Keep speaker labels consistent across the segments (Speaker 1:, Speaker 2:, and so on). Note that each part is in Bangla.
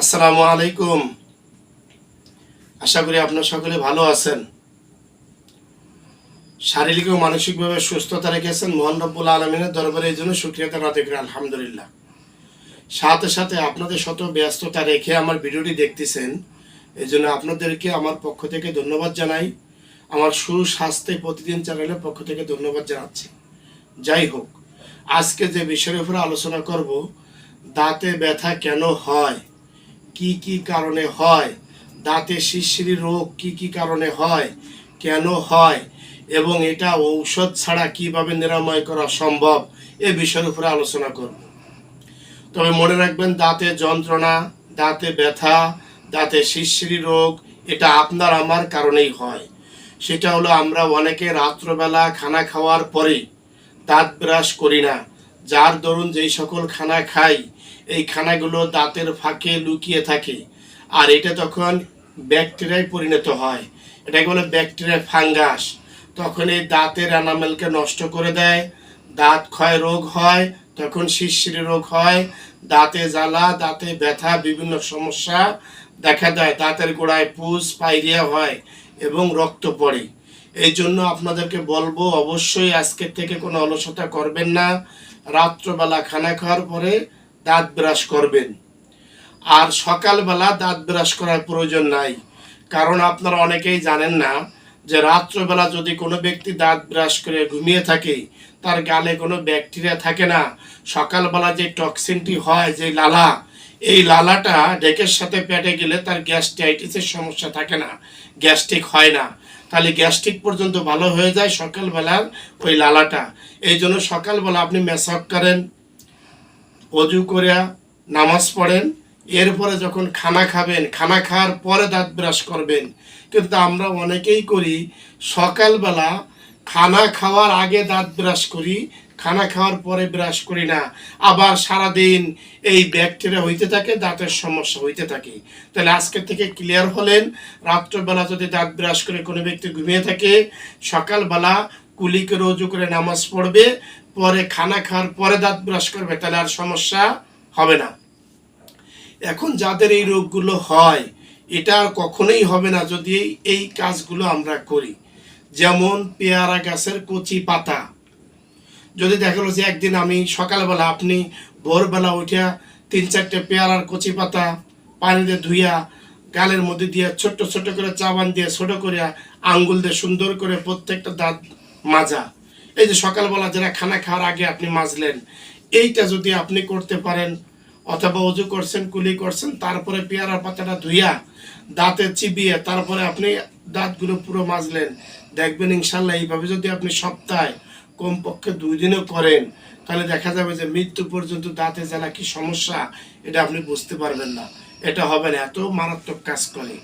Speaker 1: আসসালামু আলাইকুম। আশা করি আপনার সকলে ভালো আছেন। শারীরিক ও মানসিকভাবে সুস্থতা রেখেছেন মোহন রব্বুল আলমিনের দরবারে এই জন্য সুক্রিয়তা রাতে আলহামদুলিল্লাহ। সাথে সাথে আপনাদের শত ব্যস্ততা রেখে আমার ভিডিওটি দেখতেছেন, এই জন্য আপনাদেরকে আমার পক্ষ থেকে ধন্যবাদ জানাই। আমার সুস্বাস্থ্যে প্রতিদিন চ্যানেলের পক্ষ থেকে ধন্যবাদ জানাচ্ছি। যাই হোক, আজকে যে বিষয়ের উপরে আলোচনা করব, দাঁতে ব্যথা কেন হয়? কি কি কারণে হয়? দাঁতে শিরশিরি রোগ কি কি কারণে হয়? কেন হয়? এবং এটা ঔষধ ছাড়া কীভাবে নিরাময় করা সম্ভব? এ বিষয়ের উপরে আলোচনা করব। তবে মনে রাখবেন, দাঁতে যন্ত্রণা, দাঁতে ব্যথা, দাঁতে শিরশিরি রোগ, এটা আপনার আমার কারণেই হয়। সেটা হলো আমরা অনেকে রাত্রবেলা খানা খাওয়ার পরে দাঁত ব্রাশ করি না। যার দরুন যেই সকল খানা খাই এই খানাগুলো দাঁতের ফাঁকে লুকিয়ে থাকে। আর এটা তখন ব্যাকটেরিয়ায় পরিণত হয়। এটাকে বলে ব্যাকটেরিয়া ফাঙ্গাস। তখন এই দাঁতের অ্যানামেলকে নষ্ট করে দেয়। দাঁত ক্ষয় রোগ হয়, তখন শিরশিরি রোগ হয়। দাঁতে জ্বালা, দাঁতে ব্যথা, বিভিন্ন সমস্যা দেখা দেয়। দাঁতের গোড়ায় পুষ পাইরিয়া হয় এবং রক্ত পড়ে। এই জন্য আপনাদেরকে বলব, অবশ্যই আজকের থেকে কোনো অলসতা করবেন না। রাত্রবেলা খানা খাওয়ার পরে দাঁত ব্রাশ করবেন। আর সকালবেলা দাঁত ব্রাশ করার প্রয়োজন নাই। কারণ আপনারা অনেকেই জানেন না যে রাত্রবেলা যদি কোনো ব্যক্তি দাঁত ব্রাশ করে ঘুমিয়ে থাকে, তার গালে কোনো ব্যাকটেরিয়া থাকে না। সকালবেলা যে টক্সিনটি হয়, যে লালা, এই লালাটা ডেকের সাথে পেটে গেলে তার গ্যাস্ট্রাইটিসের সমস্যা থাকে না, গ্যাস্ট্রিক হয় না। তাহলে গ্যাস্ট্রিক পর্যন্ত ভালো হয়ে যায় সকালবেলার ওই লালাটা। এই জন্য সকালবেলা আপনি মেসাক করেন অজু করে নামাজ পড়েন। এরপরে যখন খানা খাবেন, খানা খাওয়ার পরে দাঁত ব্রাশ করবেন। কিন্তু আমরা অনেকেই করি, সকালবেলা খানা খাওয়ার আগে দাঁত ব্রাশ করি, খানা খাওয়ার পরে ব্রাশ করি না। আবার সারাদিন এই ব্যাকটেরিয়া হইতে থাকে, দাঁতের সমস্যা হইতে থাকে। তাহলে আজকে থেকে ক্লিয়ার হলেন, রাত্রবেলা যদি দাঁত ব্রাশ করে কোনো ব্যক্তি ঘুমিয়ে থাকে, সকালবেলা কুলি করে রজু করে নামাজ পড়বে পরে খানা খাওয়ার পরে দাঁত ব্রাশ করবে, তাহলে আর সমস্যা হবে না। এখন যাদের এই রোগগুলো হয়, এটা আর কখনোই হবে না যদি এই- কাজগুলো আমরা করি। যেমন পেয়ারা গাছের কচি পাতা। যদি দেখা গেলো যে একদিন আমি সকালবেলা আপনি ভোরবেলা উঠিয়া তিন চারটে পেয়ারার কচি পাতা পানিতে ধুইয়া গালের মধ্যে দিয়ে ছোট্ট ছোট করে চাবান দিয়ে ছোট করিয়া আঙ্গুল দিয়ে সুন্দর করে প্রত্যেকটা দাঁত মাজা। এই যে সকালবেলা যারা খানা খাওয়ার আগে আপনি মাজলেন, এইটা যদি আপনি করতে পারেন, অথবা অজু করছেন, কুলি করছেন, তারপরে পেয়ারার পাতাটা ধুইয়া দাঁতে চিবিয়ে তারপরে আপনি দাঁতগুলো পুরো মাজলেন, দেখবেন ইনশাল্লাহ এইভাবে যদি আপনি সপ্তাহে কমপক্ষে দুই দিনও করেন, তাহলে দেখা যাবে যে মৃত্যু পর্যন্ত দাঁতে জ্বালা কি সমস্যা, এটা আপনি বুঝতে পারবেন না। এটা হবে না, এত মারাত্মক কাজ করে।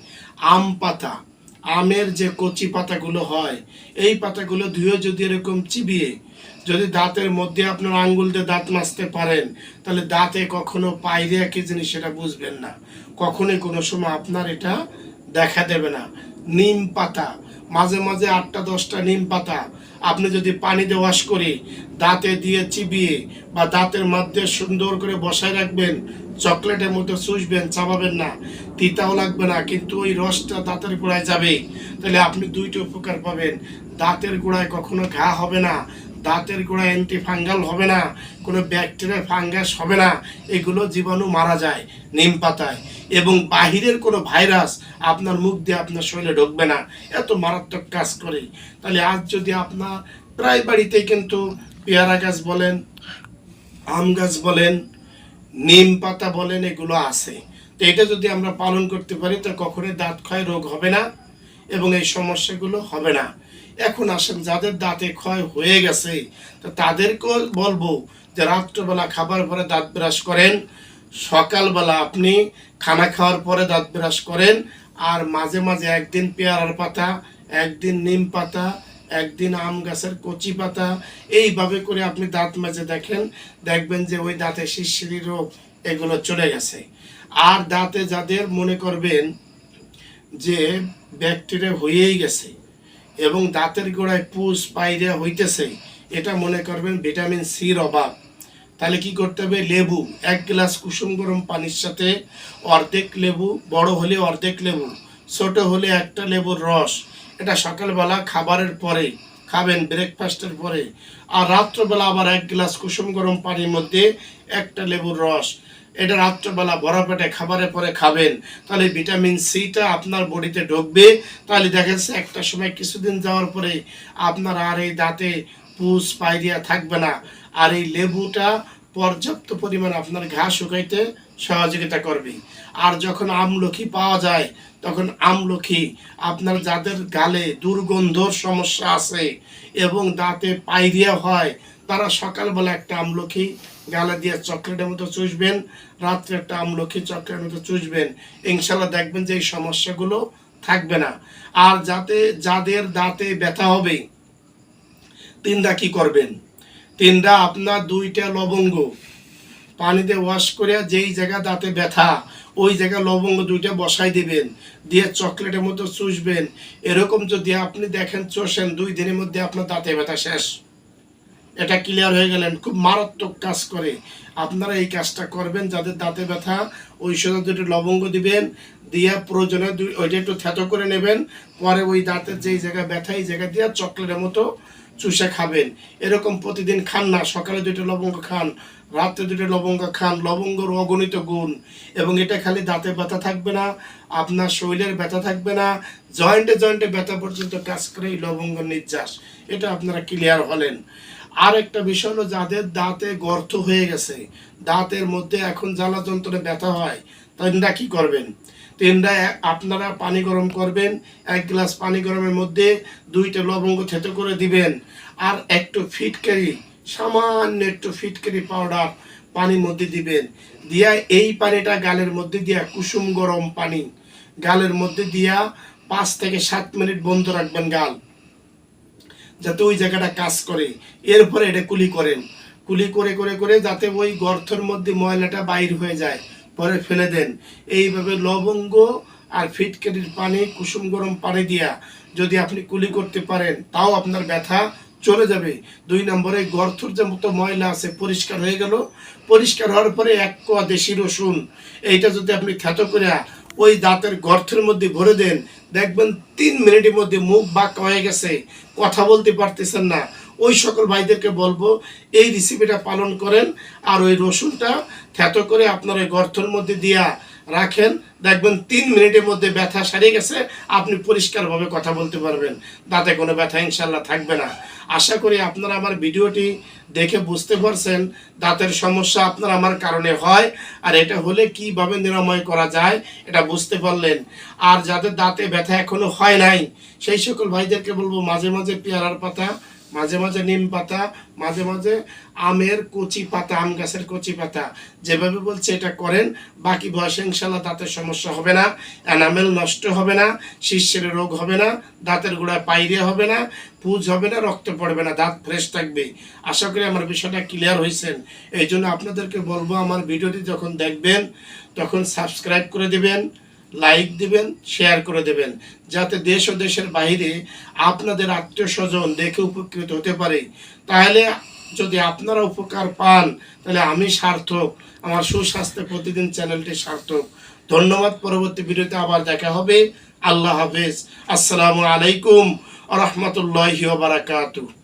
Speaker 1: আম পাতা আমের যে কচি পাতাগুলো হয়, এই পাতাগুলো ধুয়ে যদি এরকম চিবিয়ে, যদি দাঁতের মধ্যে আপনার আঙ্গুল দিয়ে দাঁত মাজতে পারেন, তাহলে দাঁতে কখনো পাইরিয়া কি জিনিস সেটা বুঝবেন না। কখনোই কোনো সময় আপনার এটা দেখা দেবে না। নিম পাতা, মাঝে মাঝে আটটা দশটা নিম পাতা আপনি যদি পানিতে ওয়াশ করে দাঁতে দিয়ে চিবিয়ে বা দাঁতের মধ্যে সুন্দর করে বসায় রাখবেন, চকলেটের মতো চুষবেন, চাবাবেন না, তিতাও লাগবে না, কিন্তু ওই রসটা দাঁতের গোড়ায় যাবে। তাহলে আপনি দুইটা উপকার পাবেন। দাঁতের গোড়ায় কখনো ঘা হবে না দাঁতের গোড়ায় অ্যান্টি ফাঙ্গাল হবে না, কোনো ব্যাকটেরিয়া ফাঙ্গাস হবে না, এগুলো জীবাণু মারা যায়, নিম পাতায়। এবং বাহিরের কোনো ভাইরাস আপনার মুখ দিয়ে আপনার শরীরে ঢুকবে না, এত মারাত্মক কাজ করে। তাহলে আজ যদি আপনার প্রায় বাড়িতেই কিন্তু পেয়ারা গাছ বলেন, আম গাছ বলেন, নিম পাতা বলেন, এগুলো আছে। তো এটা যদি আমরা পালন করতে পারি, তো কখনোই দাঁত ক্ষয় রোগ হবে না এবং এই সমস্যাগুলো হবে না। এখন আসেন, যাদের দাঁতে ক্ষয় হয়ে গেছে, তো তাদেরকেও বলব যে রাত্রবেলা খাবার পরে দাঁত ব্রাশ করেন। সকালবেলা আপনি খানা খাওয়ার পরে দাঁত ব্রাশ করেন। আর মাঝে মাঝে একদিন পেয়ারার পাতা, একদিন নিম পাতা, একদিন আম গাছের কচি পাতা, এইভাবে করে আপনি দাঁত মাঝে দেখেন, দেখবেন যে ওই দাঁতে শিরশিরি রোগ এগুলো চলে গেছে। আর দাঁতে যাদের মনে করবেন যে ব্যাকটেরিয়া হয়েই গেছে এবং দাঁতের গোড়ায় পুষ পাইরিয়া হইতেছে, এটা মনে করবেন ভিটামিন সির অভাব। তাহলে কি করতে হবে? লেবু, এক গ্লাস কুসুম গরম পানির সাথে অর্ধেক লেবু, বড় হলে অর্ধেক লেবু, ছোট হলে একটা লেবুর রস। এটা সকালবেলা খাবারের পরে খাবেন ব্রেকফাস্টের পরে। আর রাত্রবেলা আবার এক গ্লাস কুসুম গরম পানির মধ্যে একটা লেবুর রস। এটা রাত্রবেলা বড় পেটে খাবারের পরে খাবেন। তাহলে ভিটামিন সিটা আপনার বডিতে ঢুকবে। তাহলে দেখা যাচ্ছে একটা সময় কিছুদিন যাওয়ার পরে আপনার আর এই দাঁতে পুষ, পায়রিয়া থাকবে না। আর এই লেবুটা পর্যাপ্ত পরিমাণ আপনার ঘা শুকাইতে সহযোগিতা করবে। আর যখন আমলকি পাওয়া যায়, তখন আমলকি আপনার যাদের গালে দুর্গন্ধর সমস্যা আছে এবং দাঁতে পাইরিয়া হয়, তারা সকালবেলা একটা আমলকি গালে দিয়ে চকলেটের মতো চুষবেন রাত্রে একটা আমলকি চকলেটের মতো চুষবেন। ইনশাল্লাহ দেখবেন যে এই সমস্যাগুলো থাকবে না। আর যাতে, যাদের দাঁতে ব্যথা হবে তিনটা কি করবেন? তিনটা আপনার দুইটা লবঙ্গ পানিতে ওয়াশ করে যেই জায়গা দাঁতে ব্যথা, ওই জায়গা লবঙ্গ দুইটা বসাই দিবেন। দিয়ে চকলেটের মতো চুষবেন। এরকম যদি আপনি দেখেন, চষেন, দুই দিনের মধ্যে আপনার দাঁতে ব্যথা শেষ। এটা ক্লিয়ার হয়ে গেলেন, খুব মারাত্মক কাজ করে। আপনারা এই কাজটা করবেন, যাদের দাঁতে ব্যথা ওই সাথে দুটো লবঙ্গ দিবেন, দিয়ে প্রয়োজনে দুই ওইটা একটু থেতো করে নেবেন, পরে ওই দাঁতের যেই জায়গায় ব্যথা, এই জায়গা দিয়ে চকলেটের মতো চুষে খাবেন। এরকম প্রতিদিন খান না, সকালে দুটো লবঙ্গ খান, রাত্রে দুটো লবঙ্গ খান লবঙ্গর অগণিত গুণ। এবং এটা খালি দাঁতে ব্যথা থাকবে না, আপনার শরীরের ব্যথা থাকবে না জয়েন্টে জয়েন্টে ব্যথা পর্যন্ত কাজ করে এই লবঙ্গ নির্যাস। এটা আপনারা ক্লিয়ার হলেন। আর একটা বিষয় হলো যাদের দাঁতে গর্ত হয়ে গেছে, দাঁতের মধ্যে এখন জ্বালা যন্ত্রণে ব্যথা হয় তিনটা কি করবেন? এক- আপনারা পানি গরম করবেন, এক গ্লাস পানি গরমের মধ্যে দুইটা লবঙ্গ থেতো করে দিবেন, আর একটু ফিটকারি, সামান্য একটু ফিটকারি পাউডার পানির মধ্যে দিবেন। দিয়া এই পানিটা গালের মধ্যে দিয়া কুসুম গরম পানি, গালের মধ্যে দিয়া পাঁচ থেকে সাত মিনিট বন্ধ রাখবেন গাল। যাতে ওই জায়গাটা কাজ করে। এরপরে এটা কুলি করেন। কুলি করে করে করে যাতে ওই গর্তের মধ্যে ময়লাটা বাইর হয়ে যায়, পরে ফেলে দেন। এইভাবে লবঙ্গ আর ফিটকারির পানি, কুসুম গরম পানি দিয়া যদি আপনি কুলি করতে পারেন, তাও আপনার ব্যথা চলে যাবে। দুই নম্বরে গর্থর যে মতো ময়লা আছে, পরিষ্কার হয়ে গেল। পরিষ্কার হওয়ার পরে এক কোয়া দেশি রসুন। এইটা যদি আপনি খ্যাত করে ওই দাঁতের গর্থের মধ্যে ভরে দেন। দেখবেন তিন মিনিটের মধ্যে মুখ বাঁক হয়ে গেছে। কথা বলতে পারতেছেন না। ওই সকল ভাইদেরকে বলব, এই রেসিপিটা পালন করেন আর ওই রসুনটা থ্যাতো করে আপনার ওই গর্থের মধ্যে দিয়া রাখেন। দেখবেন তিন মিনিটের মধ্যে ব্যথা সারিয়ে গেছে, আপনি পরিষ্কারভাবে কথা বলতে পারবেন। দাঁতে কোনো ব্যথা ইনশাল্লাহ থাকবে না। আশা করি আপনারা আমার ভিডিওটি দেখে বুঝতে পারছেন, দাঁতের সমস্যা আপনার আমার কারণে হয়, আর এটা হলে কীভাবে নিরাময় করা যায় এটা বুঝতে পারলেন। আর যাদের দাঁতে ব্যথা এখনও হয় নাই, সেই সকল ভাইদেরকে বলব মাঝে মাঝে পেয়ারার পাতা মাঝে মাঝে নিম পাতা, মাঝে মাঝে আমের কচি পাতা, আম গাছের কচি পাতা। যেভাবে বলছে এটা করেন, বাকি বয়সে ইনশাল্লাহ দাঁতের সমস্যা হবে না, এনামেল নষ্ট হবে না শীর্ষের রোগ হবে না, দাঁতের গোড়ায় পাইরে হবে না, পুজ হবে না, রক্ত পড়বে না, দাঁত ফ্রেশ থাকবে। আশা করি আমার বিষয়টা ক্লিয়ার হয়েছেন। এই জন্য আপনাদেরকে বলব, আমার ভিডিওটি যখন দেখবেন, তখন সাবস্ক্রাইব করে দিবেন। লাইক দিবেন, শেয়ার করে দেবেন, যাতে দেশ ও দেশের বাইরে আপনাদের আত্মীয় স্বজন দেখে উপকৃত হতে পারে। তাহলে যদি আপনারা উপকার পান, তাহলে আমি সার্থক, আমার সুস্বাস্থ্য প্রতিদিন চ্যানেলটি সার্থক। ধন্যবাদ, পরবর্তী ভিডিওতে আবার দেখা হবে। আল্লাহ হাফেজ। আসসালামু আলাইকুম রহমতুল্লাহি বারাকাতুহ।